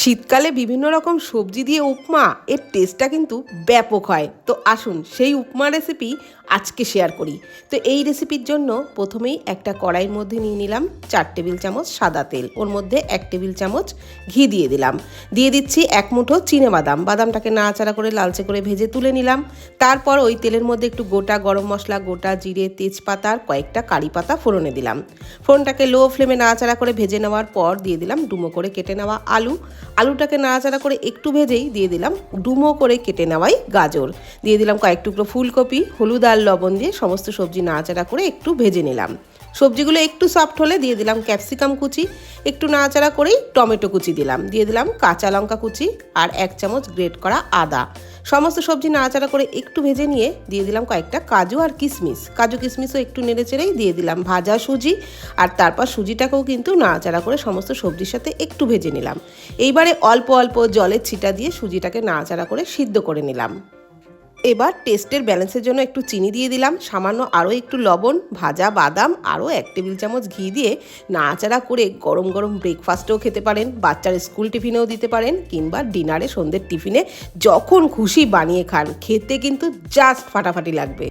শীতকালে বিভিন্ন রকম সবজি দিয়ে উপমা, এর টেস্টটা কিন্তু ব্যাপক হয়। তো আসুন, সেই উপমা রেসিপি আজকে শেয়ার করি। তো এই রেসিপির জন্য প্রথমেই একটা কড়াইয়ের মধ্যে নিয়ে নিলাম চার টেবিল চামচ সাদা তেল। ওর মধ্যে এক টেবিল চামচ ঘি দিয়ে দিলাম। দিয়ে দিচ্ছি এক মুঠো চিনে বাদাম। বাদামটাকে নাড়াচাড়া করে লালচে করে ভেজে তুলে নিলাম। তারপর ওই তেলের মধ্যে একটু গোটা গরম মশলা, গোটা জিরে, তেজপাতা আর কয়েকটা কারি পাতা ফোড়নে দিলাম। ফোড়নটাকে লো ফ্লেমে নাড়াচাড়া করে ভেজে নেওয়ার পর দিয়ে দিলাম ডুমো করে কেটে নেওয়া আলু। আলুটাকে নাড়াচাড়া করে একটু ভেজেই দিয়ে দিলাম ডুমো করে কেটে নেওয়াই গাজর। দিয়ে দিলাম কয়েক টুকরো ফুলকপি, হলুদ আর লবণ দিয়ে সমস্ত সবজি নাড়াচাড়া করে একটু ভেজে নিলাম। সবজিগুলো একটু সফট হলে দিয়ে দিলাম ক্যাপসিকাম কুচি। একটু নাড়াচাড়া করেই টমেটো কুচি দিলাম। দিয়ে দিলাম কাঁচা লঙ্কা কুচি আর এক চামচ গ্রেট করা আদা। সমস্ত সবজি নাড়াচাড়া করে একটু ভেজে নিয়ে দিয়ে দিলাম কয়েকটা কাজু আর কিশমিশ। কাজু কিশমিশও একটু নেড়ে চেড়েই দিয়ে দিলাম ভাজা সুজি। আর তারপর সুজিটাকেও কিন্তু নাড়াচাড়া করে সমস্ত সবজির সাথে একটু ভেজে নিলাম। এইবারে অল্প অল্প জলের ছিটা দিয়ে সুজিটাকে নাড়াচাড়া করে সিদ্ধ করে নিলাম। এবার টেস্টের ব্যালেন্সের জন্য একটু চিনি দিয়ে দিলাম, সামান্য আরও একটু লবণ, ভাজা বাদাম, আরও এক টেবিল চামচ ঘি দিয়ে নাড়াচাড়া করে গরম গরম ব্রেকফাস্টেও খেতে পারেন, বাচ্চার স্কুল টিফিনেও দিতে পারেন কিংবা ডিনারে সন্ধ্যের টিফিনে যখন খুশি বানিয়ে খান, খেতে কিন্তু জাস্ট ফাটাফাটি লাগবে।